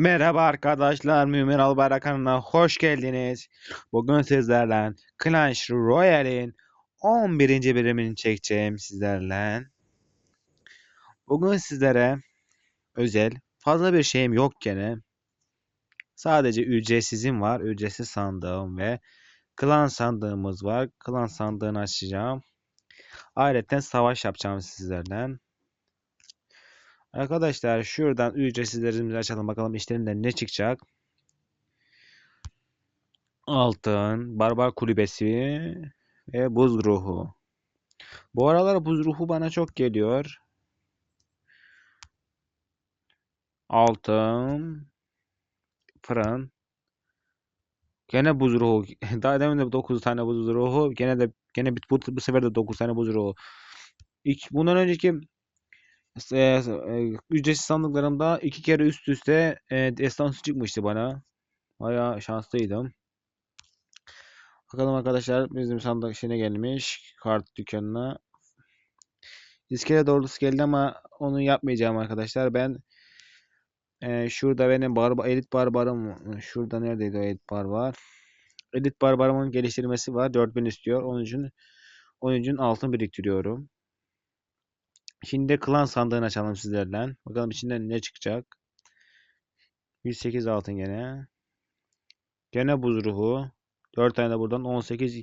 Merhaba arkadaşlar, Mümin Albayrak kanalına hoş geldiniz. Bugün sizlerle Clash Royale'in 11. bölümünü çekeceğim sizlerle. Bugün sizlere özel, fazla bir şeyim yok gene. Sadece ücretsizim var, ücretsiz sandığım ve klan sandığımız var. Klan sandığını açacağım. Ayrıca savaş yapacağım sizlerle. Arkadaşlar şuradan ücretsizlerimizi açalım bakalım işlerinden ne çıkacak. Altın, Barbar Kulübesi ve Buz Ruhu. Bu aralar Buz Ruhu bana çok geliyor. Altın, Fırın. Gene Buz Ruhu. Daha demin de 9 tane Buz Ruhu. Gene de gene bu, bu sefer de 9 tane Buz Ruhu. İlk, bundan önceki e, e, ücretsiz sandıklarımda iki kere üst üste e, destansı çıkmıştı bana. Baya şanslıydım. Bakalım arkadaşlar bizim sandık şeyine gelmiş. Kart dükkanına. İskele doğrusu geldi ama onu yapmayacağım arkadaşlar. Ben e, şurada benim barba, elit barbarım. Şurada neredeydi o elit barbar? Elit barbarımın geliştirmesi var. 4000 istiyor. Onun için onun için altın biriktiriyorum. Şimdi de klan sandığını açalım sizlerle. Bakalım içinden ne çıkacak. 108 altın gene. Gene buz ruhu. 4 tane de buradan 18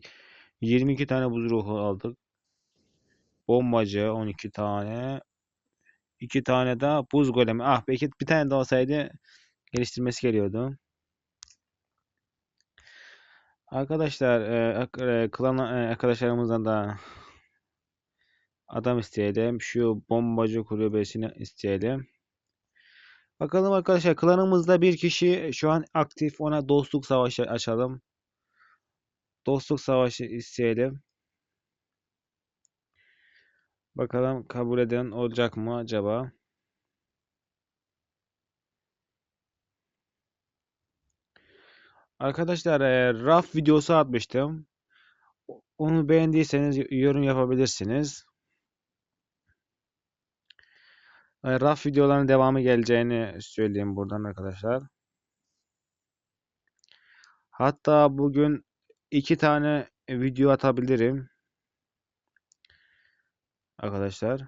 22 tane buz ruhu aldık. Bombacı 12 tane. 2 tane de buz golemi. Ah belki bir tane de olsaydı geliştirmesi geliyordu. Arkadaşlar e, e, klan e, arkadaşlarımızdan da adam isteyelim. Şu bombacı kulübesini isteyelim. Bakalım arkadaşlar klanımızda bir kişi şu an aktif. Ona dostluk savaşı açalım. Dostluk savaşı isteyelim. Bakalım kabul eden olacak mı acaba? Arkadaşlar e, raf videosu atmıştım. Onu beğendiyseniz yorum yapabilirsiniz. E, raf videoların devamı geleceğini söyleyeyim buradan arkadaşlar. Hatta bugün iki tane video atabilirim. Arkadaşlar.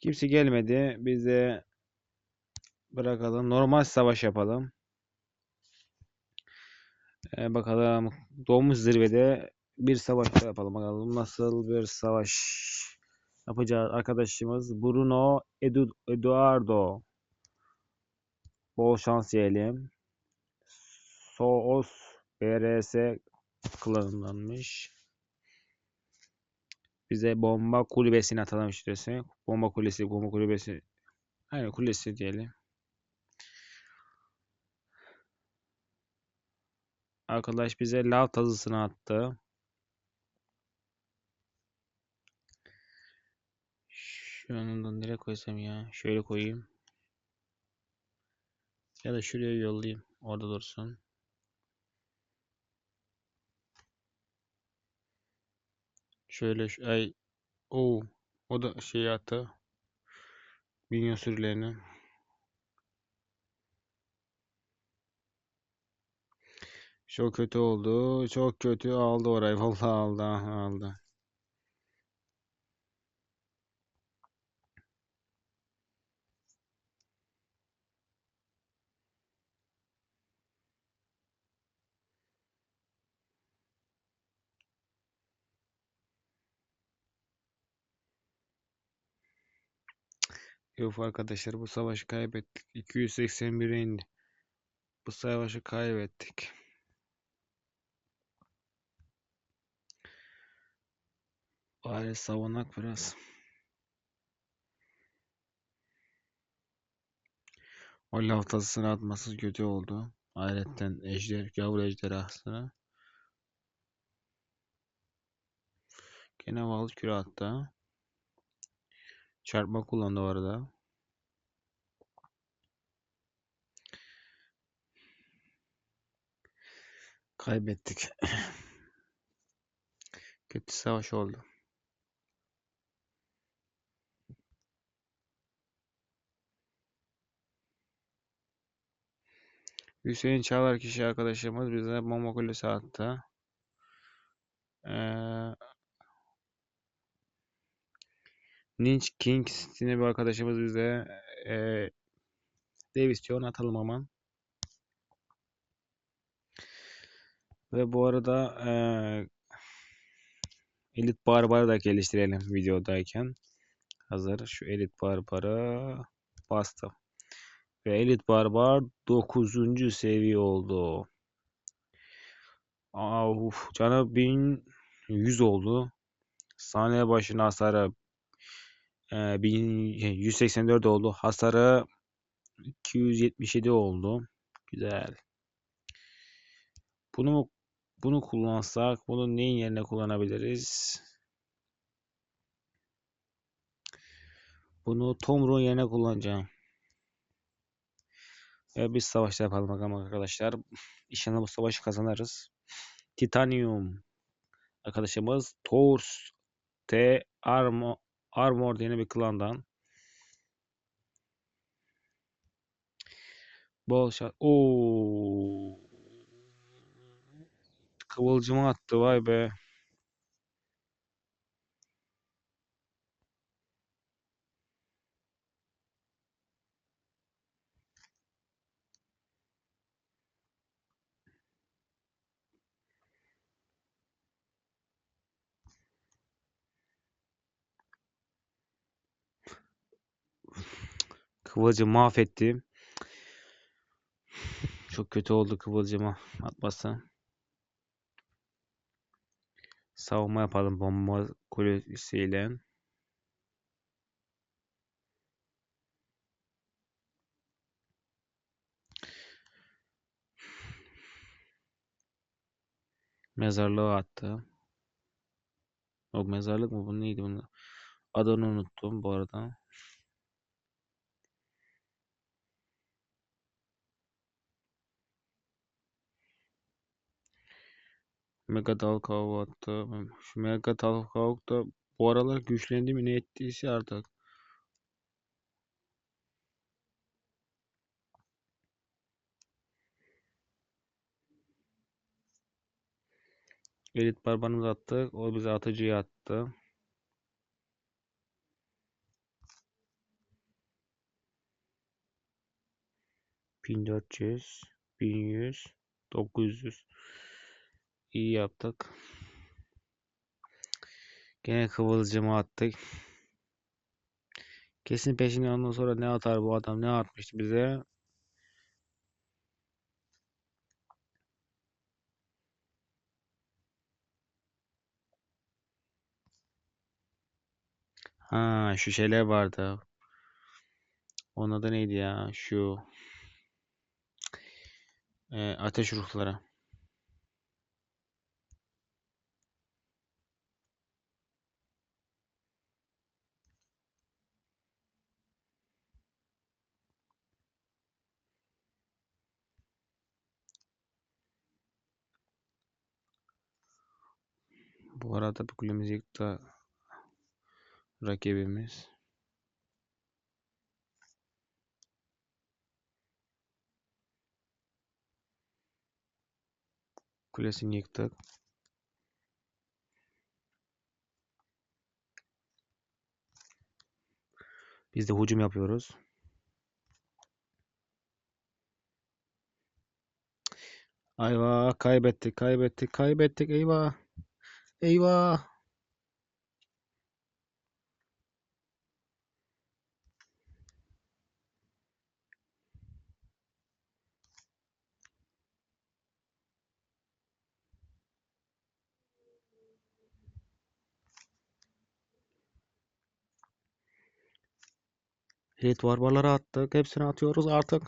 Kimse gelmedi. Biz de bırakalım. Normal savaş yapalım. Ee, bakalım. Doğmuş zirvede bir savaş yapalım. Bakalım nasıl bir savaş yapacağız. Arkadaşımız Bruno Edu Eduardo. Bol şans diyelim. Soos BRS klanındanmış. Bize bomba kulübesini atalım şurası. Bomba kulesi, bomba kulübesi. Aynen kulesi diyelim. Arkadaş bize lav tazısını attı. Şu anından nereye koysam ya? Şöyle koyayım. Ya da şuraya yollayayım. Orada dursun. Şöyle şu ay o o da şey attı. Minyon sürülerini. Çok kötü oldu. Çok kötü aldı orayı. Vallahi aldı. Aldı. Yok arkadaşlar bu savaşı kaybettik. 281'e indi. Bu savaşı kaybettik. Bari savunak biraz. O lav tasısını atması kötü oldu. Ayrıca ejder, gavur ejderhasını. Gene val küre attı. Çarpma kullandı o arada. Kaybettik. Kötü savaş oldu. Hüseyin Çağlar kişi arkadaşımız bize Momo Kulesi attı. Ninja Kings yine bir arkadaşımız bize e, Davis John atalım aman. Ve bu arada e, Elit Barbar'ı da geliştirelim videodayken. Hazır. Şu Elit Barbar'ı bastım. Ve Elit Barbar 9. seviye oldu. Aa, uf, canı 1100 oldu. Saniye başına hasarı e, 1184 oldu. Hasarı 277 oldu. Güzel. Bunu bunu kullansak bunu neyin yerine kullanabiliriz? Bunu Tomru'nun yerine kullanacağım. Ve biz savaşta yapalım bakalım arkadaşlar. İnşallah bu savaşı kazanırız. Titanium. Arkadaşımız Thors T Armor, Armor diye bir klandan. Bol şans. Oo. Kıvılcımı attı vay be. Kıvılcım mahvetti. Çok kötü oldu kıvılcıma atması. Savunma yapalım bomba kulesiyle. Mezarlığı attı. O mezarlık mı? Bu neydi bunu? Adını unuttum bu arada. Mega Dalkavuk attı. Şu Mega Dalkavuk da bu aralar güçlendi mi ne ettiyse artık. Elit barbarımız attı. O bize atıcıyı attı. Bin dört yüz, bin yüz, dokuz yüz. İyi yaptık. Gene kıvılcımı attık. Kesin peşinden ondan sonra ne atar bu adam ne atmıştı bize? Ha şu şeyler vardı. Onun adı neydi ya? Şu e, ateş ruhları. Bu arada bu kulemizi yıktı rakibimiz. Kulesini yıktık. Biz de hücum yapıyoruz. Ayva kaybettik kaybettik kaybettik eyvah. Eyvah. Evet barbarlara attık. Hepsini atıyoruz artık.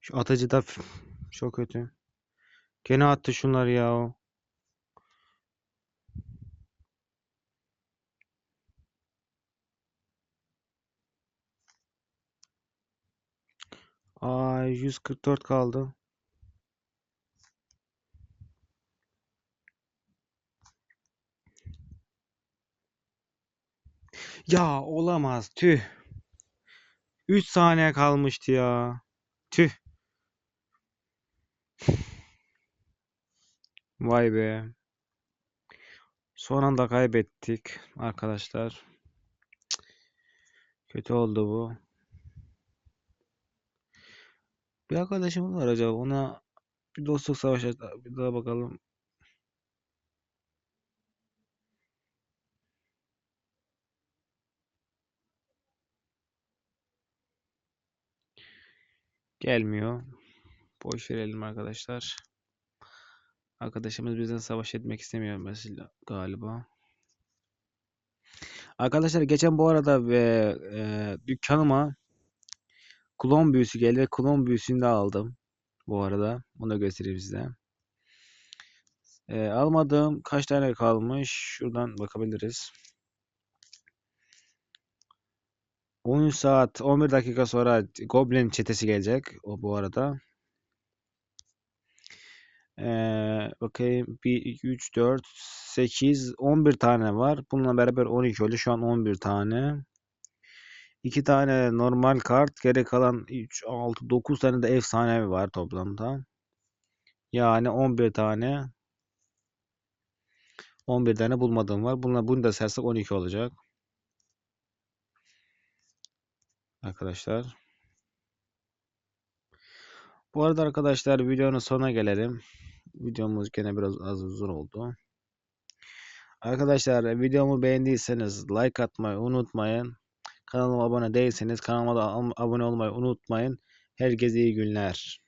Şu atıcı da çok kötü. Gene attı şunlar ya. o. Ay 144 kaldı. Ya olamaz. Tüh. 3 saniye kalmıştı ya. Tüh. Vay be. Son anda kaybettik arkadaşlar. Kötü oldu bu. Bir arkadaşımız var acaba ona bir dostluk savaşı bir daha bakalım. Gelmiyor. Boş verelim arkadaşlar. Arkadaşımız bizden savaş etmek istemiyor mesela galiba. Arkadaşlar geçen bu arada ve e, dükkanıma klon büyüsü geldi klon büyüsünü de aldım. Bu arada bunu da göstereyim size. E, almadığım kaç tane kalmış? Şuradan bakabiliriz. 10 saat 11 dakika sonra Goblin çetesi gelecek o bu arada. Ee, bakayım 1 2 3 4 8 11 tane var. Bununla beraber 12 oldu. Şu an 11 tane. 2 tane normal kart, geri kalan 3 6 9 tane de efsanevi var toplamda. Yani 11 tane 11 tane bulmadığım var. Bununla bunu da sersek 12 olacak. Arkadaşlar. Bu arada arkadaşlar videonun sonuna gelelim. Videomuz gene biraz az uzun oldu. Arkadaşlar videomu beğendiyseniz like atmayı unutmayın. Kanalıma abone değilseniz kanalıma da abone olmayı unutmayın. Herkese iyi günler.